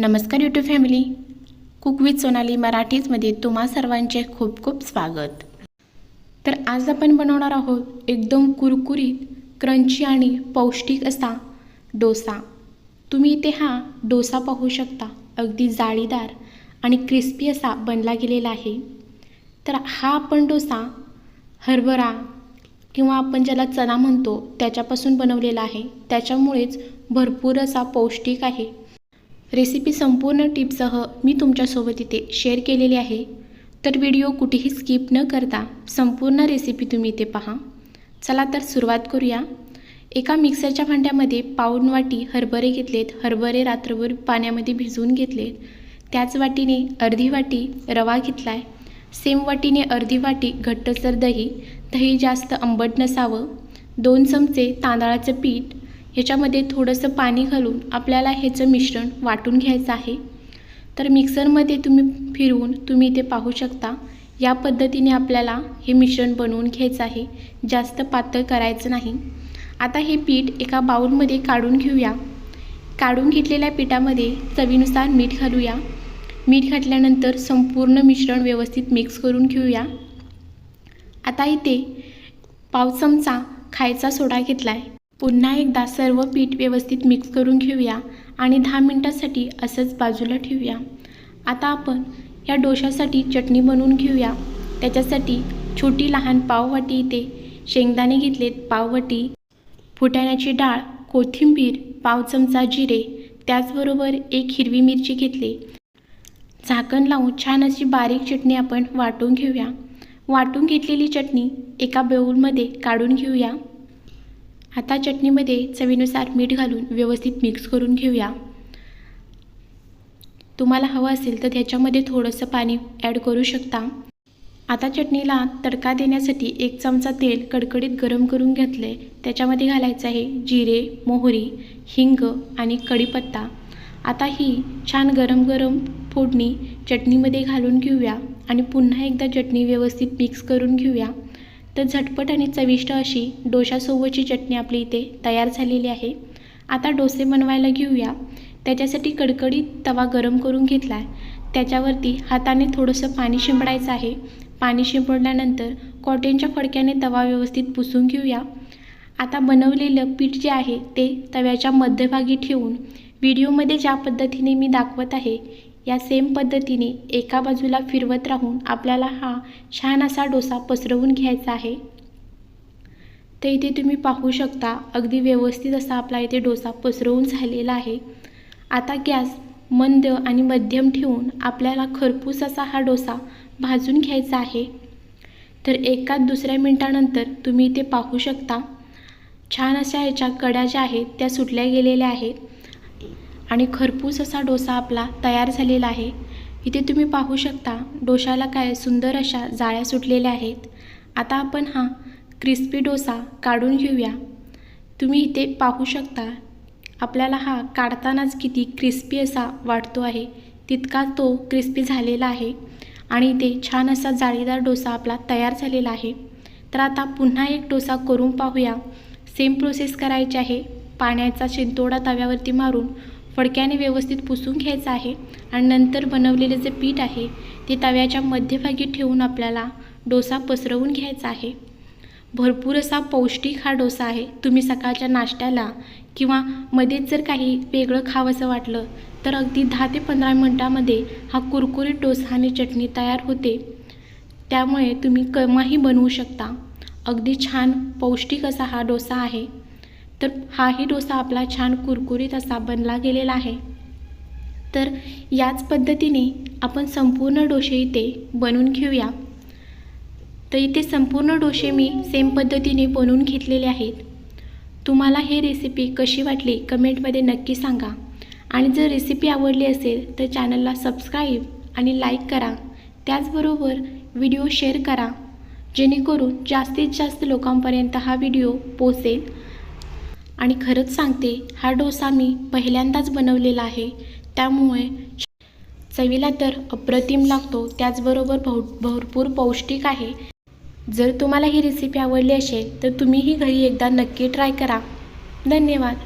नमस्कार YouTube family cook with Sonali मराठीजमध्ये तुम्हा सर्वांचे खूप खूप स्वागत. तर आज आपण बनवणार आहोत एकदम कुरकुरीत क्रंची आणि पौष्टिक असा डोसा. तुम्ही इथे हा डोसा पाहू शकता. अगदी जाळीदार आणि क्रिस्पी असा बनला गेलेला आहे. तर हा आपण डोसा हरभरा किंवा आपण ज्याला चणा म्हणतो त्याच्यापासून बनवलेला आहे. त्याच्यामुळेच भरपूर असा पौष्टिक आहे. रेसिपी संपूर्ण टिपसह मी तुमच्यासोबत इथे शेअर केलेली आहे. तर व्हिडिओ कुठेही स्किप न करता संपूर्ण रेसिपी तुम्ही इथे पहा. चला तर सुरुवात करूया. एका मिक्सरच्या भांड्यामध्ये पाऊण वाटी हरभरे घेतलेत. हरभरे रात्रभर पाण्यामध्ये भिजवून घेतलेत. त्याच वाटीने अर्धी वाटी रवा घेतला आहे सेम वाटीने अर्धी वाटी घट्टसर दही. दही जास्त आंबट नसावं. दोन चमचे तांदळाचं पीठ. ह्याच्यामध्ये थोडंसं पाणी घालून आपल्याला ह्याचं मिश्रण वाटून घ्यायचं आहे. तर मिक्सरमध्ये तुम्ही फिरवून तुम्ही इथे पाहू शकता या पद्धतीने आपल्याला हे मिश्रण बनवून घ्यायचं आहे. जास्त पातळ करायचं नाही. आता हे पीठ एका बाऊलमध्ये काढून घेऊया. काढून घेतलेल्या पिठामध्ये चवीनुसार मीठ घालूया. मीठ घातल्यानंतर संपूर्ण मिश्रण व्यवस्थित मिक्स करून घेऊया. आता इथे पाव चमचा खायचा सोडा घेतला आहे पुन्हा एकदा सर्व पीठ व्यवस्थित मिक्स करून घेऊया आणि दहा मिनटासाठी असंच बाजूला ठेवूया. आता आपण या डोशासाठी चटणी बनवून घेऊया. त्याच्यासाठी छोटी लहान पाववाटी इथे शेंगदाणे घेतलेत पाववाटी फुटाण्याची डाळ कोथिंबीर पाव चमचा जिरे त्याचबरोबर एक हिरवी मिरची घेतली. झाकण लावून छान अशी बारीक चटणी आपण वाटून घेऊया. वाटून घेतलेली चटणी एका बेऊलमध्ये काढून घेऊया. आता चटणीमध्ये चवीनुसार मीठ घालून व्यवस्थित मिक्स करून घेऊया. तुम्हाला हवं असेल तर त्याच्यामध्ये थोडंसं पाणी ॲड करू शकता. आता चटणीला तडका देण्यासाठी एक चमचा तेल कडकडीत गरम करून घेतले त्याच्यामध्ये घालायचं आहे जिरे मोहरी हिंग आणि कढीपत्ता. आता ही छान गरम गरम फोडणी चटणीमध्ये घालून घेऊया आणि पुन्हा एकदा चटणी व्यवस्थित मिक्स करून घेऊया. तर झटपट आणि चविष्ट अशी डोशासोबतची चटणी आपली इथे तयार झालेली आहे. आता डोसे बनवायला घेऊया. त्याच्यासाठी कडकडीत तवा गरम करून घेतला आहे त्याच्यावरती हाताने थोडंसं पाणी शिंपडायचं आहे. पाणी शिंपडल्यानंतर कॉटनच्या फडक्याने तवा व्यवस्थित पुसून घेऊया. आता बनवलेलं पीठ जे आहे ते तव्याच्या मध्यभागी ठेवून व्हिडिओमध्ये ज्या पद्धतीने मी दाखवत आहे या सेम पद्धतीने एका बाजूला फिरवत राहून आपल्याला हा छान असा डोसा पसरवून घ्यायचा आहे. तर इथे तुम्ही पाहू शकता अगदी व्यवस्थित असा आपला इथे डोसा पसरवून झालेला आहे. आता गॅस मंद आणि मध्यम ठेवून आपल्याला खरपूस असा हा डोसा भाजून घ्यायचा आहे. तर एका दुसऱ्या मिनटानंतर तुम्ही इथे पाहू शकता छान अशा ह्याच्या कड्या ज्या आहेत त्या सुटल्या गेलेल्या आहेत. आणि खरपूस असा डोसा आपला तयार झालेला आहे. इथे तुम्ही पाहू शकता डोशाला काय सुंदर अशा जाळ्या सुटलेल्या आहेत. आता आपण हा क्रिस्पी डोसा काढून घेऊया. तुम्ही इथे पाहू शकता आपल्याला हा काढतानाच किती क्रिस्पी असा वाटतो आहे. तितका तो क्रिस्पी झालेला आहे आणि इथे छान असा जाळीदार डोसा आपला तयार झालेला आहे. तर आता पुन्हा एक डोसा करून पाहूया. सेम प्रोसेस करायची आहे. पाण्याचा शिंतोडा तव्यावरती मारून फडक्याने व्यवस्थित पुसून घ्यायचं आहे आणि नंतर बनवलेले जे पीठ आहे ते तव्याच्या मध्यभागी ठेवून आपल्याला डोसा पसरवून घ्यायचा आहे. भरपूर असा पौष्टिक हा डोसा आहे. तुम्ही सकाळच्या नाश्त्याला किंवा मध्येच जर काही वेगळं खावंसं वाटलं तर अगदी दहा ते पंधरा मिनटामध्ये हा कुरकुरीत डोसा आणि चटणी तयार होते. त्यामुळे तुम्ही कमाही बनवू शकता. अगदी छान पौष्टिक असा हा डोसा आहे. तर हाही डोसा आपला छान कुरकुरीत असा बनला गेलेला आहे. तर याच पद्धतीने आपण संपूर्ण डोसे इथे बनवून घेऊया. तर इथे संपूर्ण डोसे मी सेम पद्धतीने बनवून घेतलेले आहेत. तुम्हाला हे रेसिपी कशी वाटली कमेंटमध्ये नक्की सांगा. आणि जर रेसिपी आवडली असेल तर चॅनलला सबस्क्राईब आणि लाईक करा. त्याचबरोबर व्हिडिओ शेअर करा. जेणेकरून जास्तीत जास्त लोकांपर्यंत हा व्हिडिओ पोचेल आणि खरंच सांगते हा डोसा मी पहिल्यांदाच बनवलेला आहे. त्यामुळे चवीला तर अप्रतिम लागतो त्याचबरोबर भौ भरपूर पौष्टिक आहे. जर तुम्हाला ही रेसिपी आवडली असेल तर तुम्हीही घरी एकदा नक्की ट्राय करा. धन्यवाद.